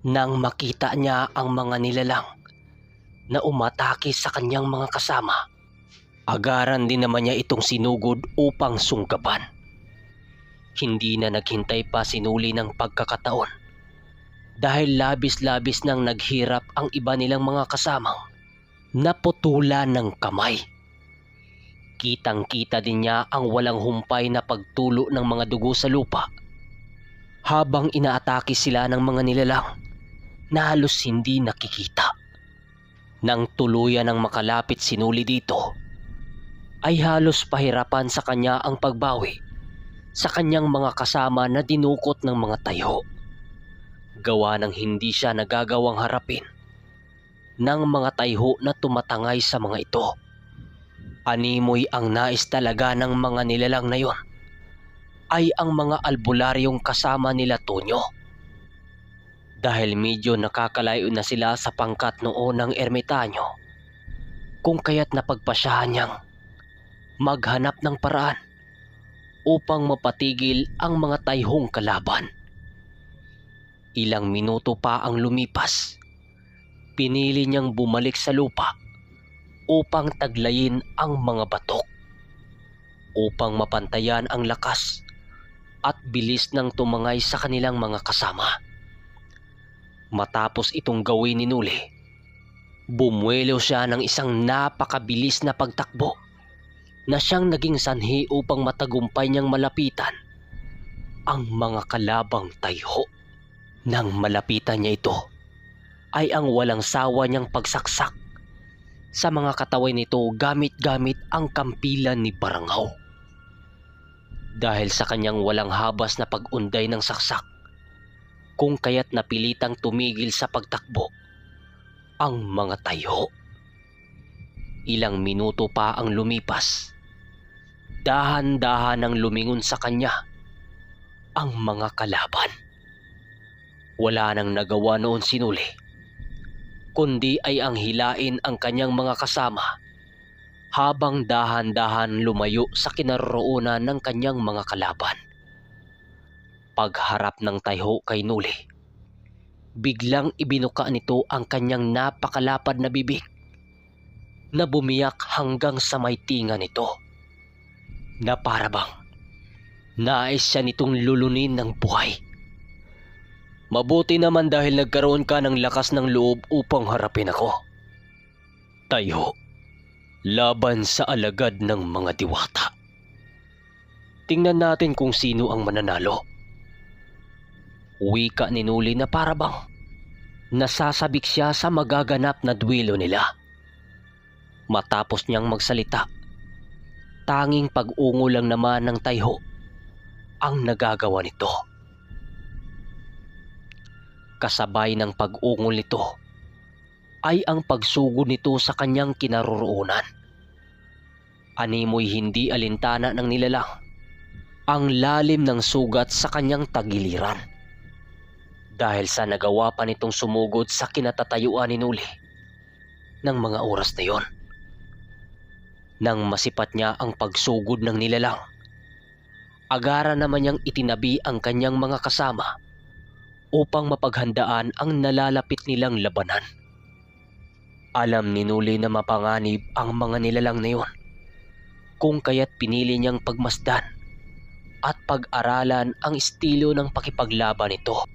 Nang makita niya ang mga nilalang na umatake sa kanyang mga kasama, agaran din naman niya itong sinugod upang sunggaban. Hindi na naghintay pa sinuli ng pagkakataon dahil labis-labis nang naghirap ang iba nilang mga kasamang naputulan ng kamay. Kitang-kita din niya ang walang humpay na pagtulo ng mga dugo sa lupa habang inaatake sila ng mga nilalang na halos hindi nakikita. Nang tuluyan ng makalapit sinuli dito, ay halos pahirapan sa kanya ang pagbawi sa kanyang mga kasama na dinukot ng mga tayo. Gawa ng hindi siya nagagawang harapin ng mga tayho na tumatangay sa mga ito. Animoy ang nais talaga ng mga nilalang na yon ay ang mga albularyong kasama nila Tonyo. Dahil medyo nakakalayo na sila sa pangkat noon ng ermitanyo, kung kaya't napagpasyahan niyang maghanap ng paraan upang mapatigil ang mga tayhong kalaban. Ilang minuto pa ang lumipas, pinili niyang bumalik sa lupa upang taglayin ang mga batok upang mapantayan ang lakas at bilis ng tumangay sa kanilang mga kasama. Matapos itong gawin ni Nuli, bumuelo siya ng isang napakabilis na pagtakbo na siyang naging sanhi upang matagumpay niyang malapitan ang mga kalabang tayho. Nang malapitan niya ito, ay ang walang sawa niyang pagsaksak sa mga katawan nito gamit-gamit ang kampilan ni Barangaw. Dahil sa kanyang walang habas na pag-unday ng saksak, kung kaya't napilitang tumigil sa pagtakbo ang mga tayo. Ilang minuto pa ang lumipas. Dahan-dahan ang lumingon sa kanya ang mga kalaban. Wala nang nagawa noon sinuli, kundi ay ang hilain ang kanyang mga kasama habang dahan-dahan lumayo sa kinaroroonan ng kanyang mga kalaban. Pagharap ng tayho kay Nuli, biglang ibinuka nito ang kanyang napakalapad na bibig na bumiyak hanggang sa may tinga nito. Na parabang nais siya nitong lulunin ng buhay. Mabuti naman dahil nagkaroon ka ng lakas ng loob upang harapin ako. Tayo, laban sa alagad ng mga diwata. Tingnan natin kung sino ang mananalo. Wika ni Nuli na parabang nasasabik siya sa magaganap na duwelo nila. Matapos niyang magsalita, tanging pag-ungo lang naman ng tayho ang nagagawa nito. Kasabay ng pag-ungol nito ay ang pagsugod nito sa kanyang kinaroroonan. Animoy hindi alintana ng nilalang ang lalim ng sugat sa kanyang tagiliran. Dahil sa nagawa pa nitong sumugod sa kinatatayuan ni Nuli ng mga oras na yon. Nang masipat niya ang pagsugod ng nilalang, agara naman niyang itinabi ang kanyang mga kasama upang mapaghandaan ang nalalapit nilang labanan. Alam ni Nuli na mapanganib ang mga nilalang na yon, kung kaya't pinili niyang pagmasdan at pag-aralan ang estilo ng pakipaglaban nito.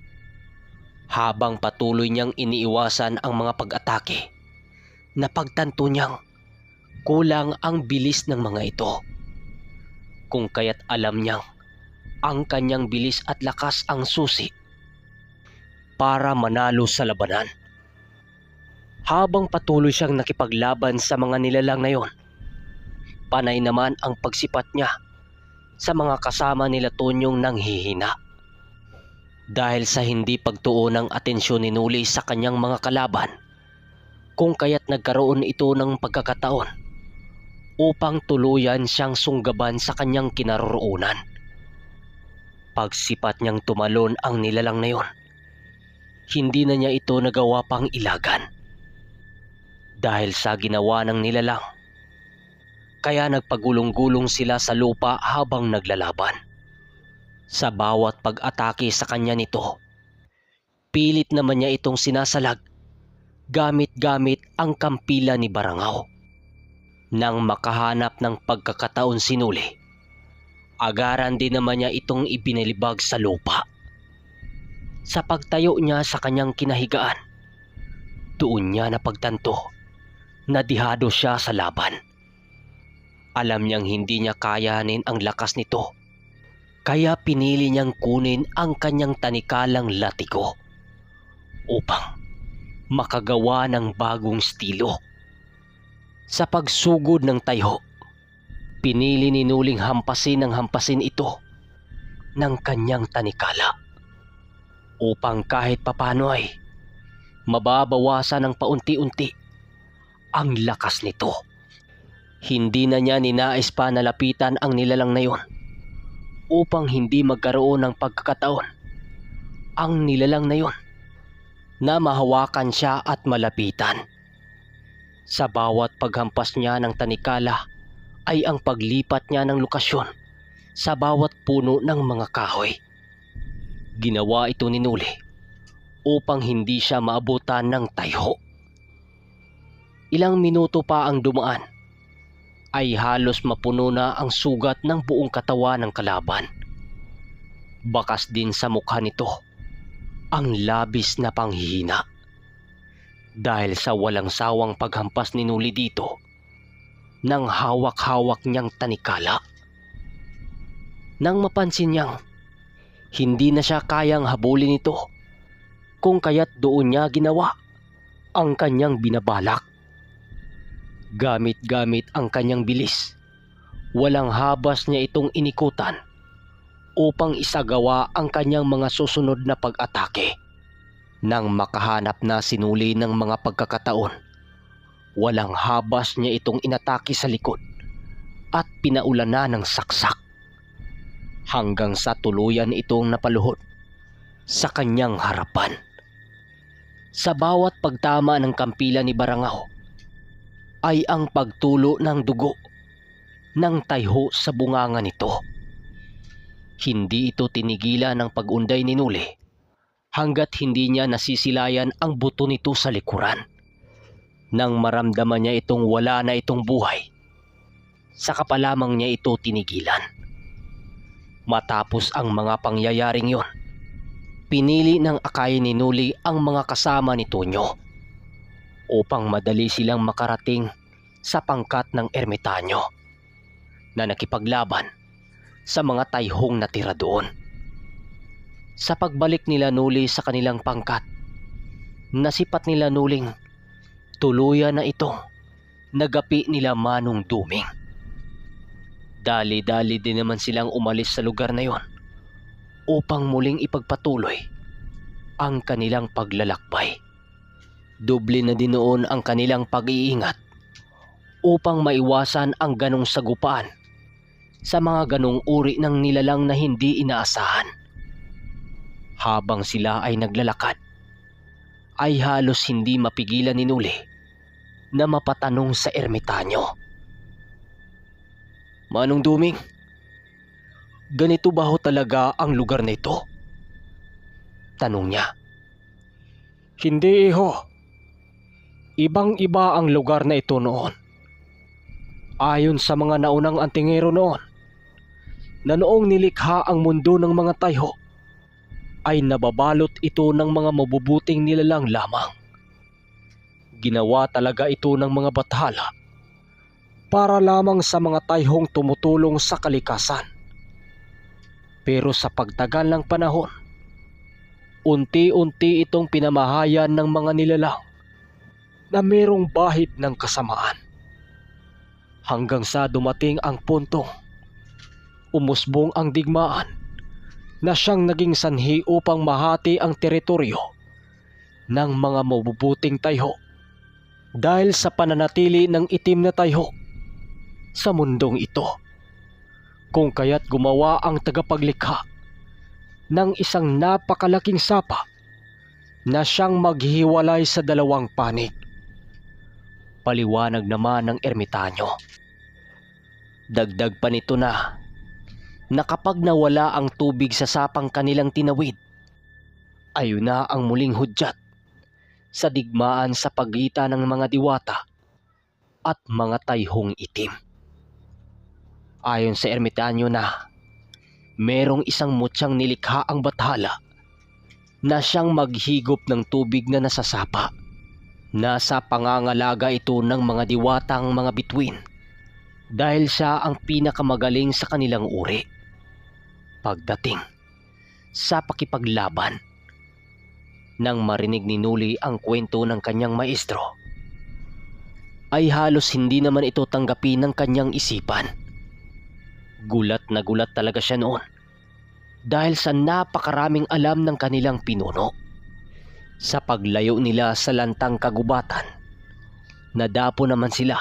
Habang patuloy niyang iniiwasan ang mga pag-atake, napagtanto niyang kulang ang bilis ng mga ito. Kung kaya't alam niyang ang kanyang bilis at lakas ang susi para manalo sa labanan. Habang patuloy siyang nakipaglaban sa mga nilalang na yon, panay naman ang pagsipat niya sa mga kasama nila Tonyong nanghihina. Dahil sa hindi pagtuon ng atensyon ni Nuli sa kanyang mga kalaban, kung kaya't nagkaroon ito ng pagkakataon upang tuluyan siyang sunggaban sa kanyang kinaroroonan. Pagsipat niyang tumalon ang nilalang na yon, hindi na niya ito nagawa pang ilagan. Dahil sa ginawa ng nilalang, kaya nagpagulong-gulong sila sa lupa habang naglalaban. Sa bawat pag-atake sa kanya nito, pilit naman niya itong sinasalag gamit-gamit ang kampila ni Barangaw. Nang makahanap ng pagkakataon sinuli, agaran din naman niya itong ibinalibag sa lupa. Sa pagtayo niya sa kanyang kinahigaan, doon niya napagtanto na dihado siya sa laban. Alam niyang hindi niya kayanin ang lakas nito, kaya pinili niyang kunin ang kanyang tanikalang latigo upang makagawa ng bagong estilo. Sa pagsugod ng tayho, pinili ni Nuling hampasin ng hampasin ito ng kanyang tanikala upang kahit papano ay mababawasan ng paunti-unti ang lakas nito. Hindi na niya ninais pa na lapitan ang nilalang na yon upang hindi magkaroon ng pagkakataon ang nilalang na yon na mahawakan siya at malapitan. Sa bawat paghampas niya ng tanikala ay ang paglipat niya ng lokasyon sa bawat puno ng mga kahoy. Ginawa ito ni Nuli upang hindi siya maabutan ng tayho. Ilang minuto pa ang dumaan ay halos mapuno na ang sugat ng buong katawan ng kalaban. Bakas din sa mukha nito ang labis na panghihina. Dahil sa walang sawang paghampas ni Nuli dito, nang hawak-hawak niyang tanikala. Nang mapansin niyang hindi na siya kayang habulin ito, kung kaya't doon niya ginawa ang kanyang binabalak. Gamit-gamit ang kanyang bilis, walang habas niya itong inikutan upang isagawa ang kanyang mga susunod na pag-atake. Nang makahanap na sinuli ng mga pagkakataon, walang habas niya itong inatake sa likod at pinaulan na ng saksak. Hanggang sa tuluyan itong napaluhod sa kanyang harapan. Sa bawat pagtama ng kampila ni Barangaw ay ang pagtulo ng dugo ng tayho sa bunganga nito. Hindi ito tinigilan ng pag-unday ni Nuli hanggat hindi niya nasisilayan ang buto nito sa likuran. Nang maramdaman niya itong wala na itong buhay, saka pa lamang niya ito tinigilan. Matapos ang mga pangyayaring yon, pinili ng akay ni Nuli ang mga kasama ni Tonyo upang madali silang makarating sa pangkat ng ermitanyo na nakipaglaban sa mga tayhong natira doon. Sa pagbalik nila Nuli sa kanilang pangkat, nasipat nila Nuling tuluyan na itong nagapi nila Manong Duming. Dali-dali din naman silang umalis sa lugar na yon upang muling ipagpatuloy ang kanilang paglalakbay. Doble na din noon ang kanilang pag-iingat upang maiwasan ang ganong sagupaan sa mga ganong uri ng nilalang na hindi inaasahan. Habang sila ay naglalakad, ay halos hindi mapigilan ni Nuli na mapatanong sa ermitanyo. Manong Duming, ganito ba ho talaga ang lugar na ito? Tanong niya. Hindi iho. Ibang-iba ang lugar na ito noon. Ayon sa mga naunang antingero noon, na noong nilikha ang mundo ng mga tayho, ay nababalot ito ng mga mabubuting nilalang lamang. Ginawa talaga ito ng mga bathala para lamang sa mga tayhong tumutulong sa kalikasan. Pero sa pagtagal ng panahon, unti-unti itong pinamahayan ng mga nilalang na merong bahid ng kasamaan. Hanggang sa dumating ang puntong umusbong ang digmaan na siyang naging sanhi upang mahati ang teritoryo ng mga mabubuting tayho dahil sa pananatili ng itim na tayho sa mundong ito. Kung kaya't gumawa ang tagapaglikha ng isang napakalaking sapa na siyang maghiwalay sa dalawang panig. Paliwanag naman ng ermitanyo. Dagdag pa nito na na kapag nawala ang tubig sa sapang kanilang tinawid, Ayun na ang muling hudyat sa digmaan sa pagitan ng mga diwata at mga tayhong itim. Ayon sa ermitanyo na merong isang mutyang nilikha ang bathala na siyang maghigop ng tubig na nasasapa. Nasa pangangalaga ito ng mga diwatang mga bituin dahil siya ang pinakamagaling sa kanilang uri. Pagdating sa pakipaglaban, nang marinig ni Nuli ang kwento ng kanyang maestro, ay halos hindi naman ito tanggapin ng kanyang isipan. Gulat na gulat talaga siya noon dahil sa napakaraming alam ng kanilang pinuno. Sa paglayo nila sa lantang kagubatan, nadapo naman sila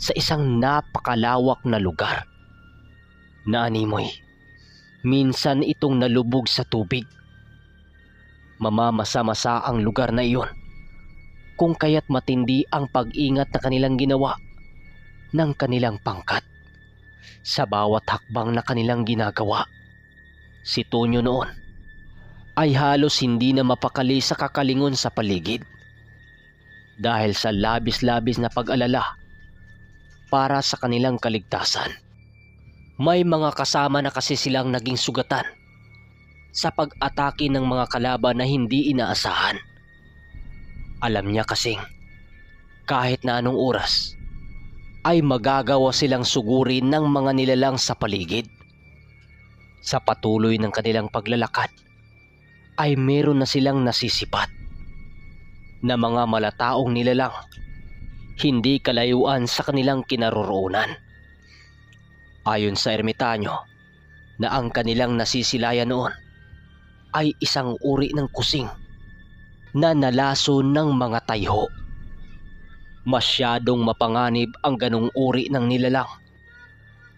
sa isang napakalawak na lugar. Naanimoy, minsan itong nalubog sa tubig. Mamamasa-masa ang lugar na iyon kung kaya't matindi ang pag-ingat na kanilang ginawa ng kanilang pangkat sa bawat hakbang na kanilang ginagawa. Si Tonyo noon ay halos hindi na mapakali sa kakalingon sa paligid dahil sa labis-labis na pag-alala para sa kanilang kaligtasan. May mga kasama na kasi silang naging sugatan sa pag-atake ng mga kalaban na hindi inaasahan. Alam niya kasing kahit na anong oras ay magagawa silang sugurin ng mga nilalang sa paligid. Sa patuloy ng kanilang paglalakad ay meron na silang nasisipat na mga malataong nilalang hindi kalayuan sa kanilang kinaroroonan. Ayon sa ermitanyo na ang kanilang nasisilayan noon ay isang uri ng kusing na nalaso ng mga tayho. Masyadong mapanganib ang ganong uri ng nilalang.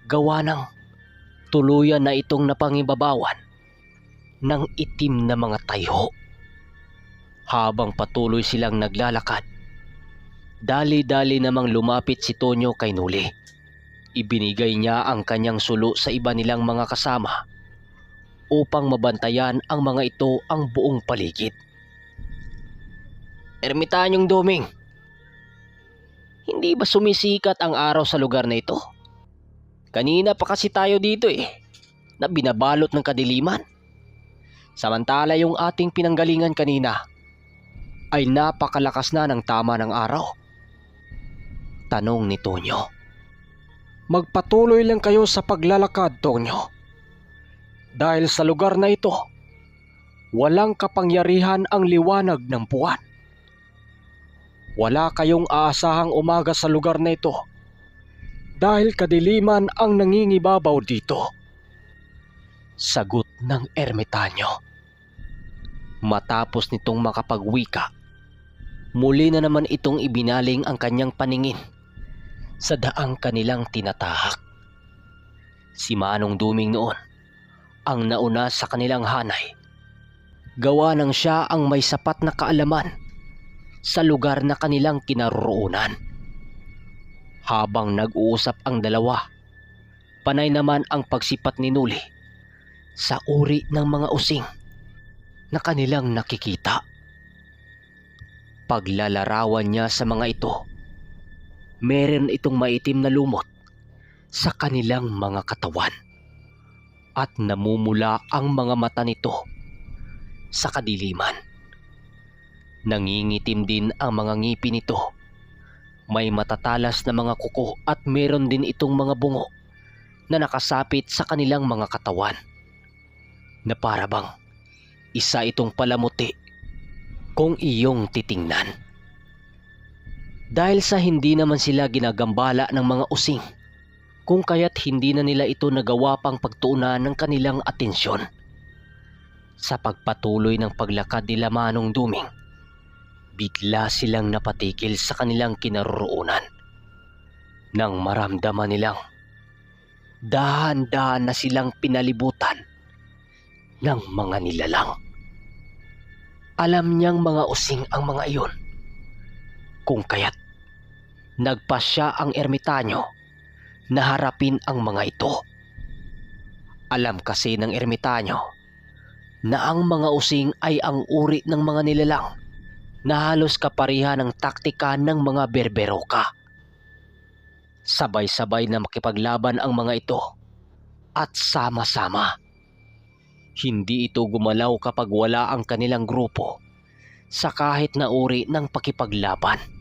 Gawa ng tuluyan na itong napangibabawan ng itim na mga tayho. Habang patuloy silang naglalakad, dali-dali namang lumapit si Tonyo kay Nuli. Ibinigay niya ang kanyang sulo sa iba nilang mga kasama upang mabantayan ang mga ito ang buong paligid. Ermitanyong Doming, hindi ba sumisikat ang araw sa lugar na ito? Kanina pa kasi tayo dito eh, na binabalot ng kadiliman. Samantala yung ating pinanggalingan kanina ay napakalakas na ng tama ng araw. Tanong ni Tonyo. Magpatuloy lang kayo sa paglalakad, Tonyo. Dahil sa lugar na ito, walang kapangyarihan ang liwanag ng buwan. Wala kayong aasahang umaga sa lugar na ito dahil kadiliman ang nangingibabaw dito. Sagot ng ermitanyo. Matapos nitong makapagwika, muli na naman itong ibinaling ang kanyang paningin sa daang kanilang tinatahak. Si Manong Duming noon ang nauna sa kanilang hanay. Gawa ng siya ang may sapat na kaalaman sa lugar na kanilang kinaroroonan. Habang nag-uusap ang dalawa, panay naman ang pagsipat ni Nuli sa uri ng mga using na kanilang nakikita. Paglalarawan niya sa mga ito, meron itong maitim na lumot sa kanilang mga katawan at namumula ang mga mata nito sa kadiliman. Nangingitim din ang mga ngipin nito. May matatalas na mga kuko at meron din itong mga bungo na nakasapit sa kanilang mga katawan na para bang isa itong palamuti kung iyong titingnan. Dahil sa hindi naman sila ginagambala ng mga using, kung kaya't hindi na nila ito nagawa pang pagtuunan ng kanilang atensyon. Sa pagpatuloy ng paglakad nila Manong Duming, bigla silang napatikil sa kanilang kinaroroonan. Nang maramdaman nilang dahan-dahan na silang pinalibutan ng mga nilalang. Alam niyang mga using ang mga iyon. Kung kaya't nagpasya ang ermitanyo na harapin ang mga ito. Alam kasi ng ermitanyo na ang mga using ay ang uri ng mga nilalang na halos kapariha ng taktika ng mga berberoka. Sabay-sabay na makipaglaban ang mga ito at sama-sama. Hindi ito gumalaw kapag wala ang kanilang grupo sa kahit na uri ng pakipaglaban.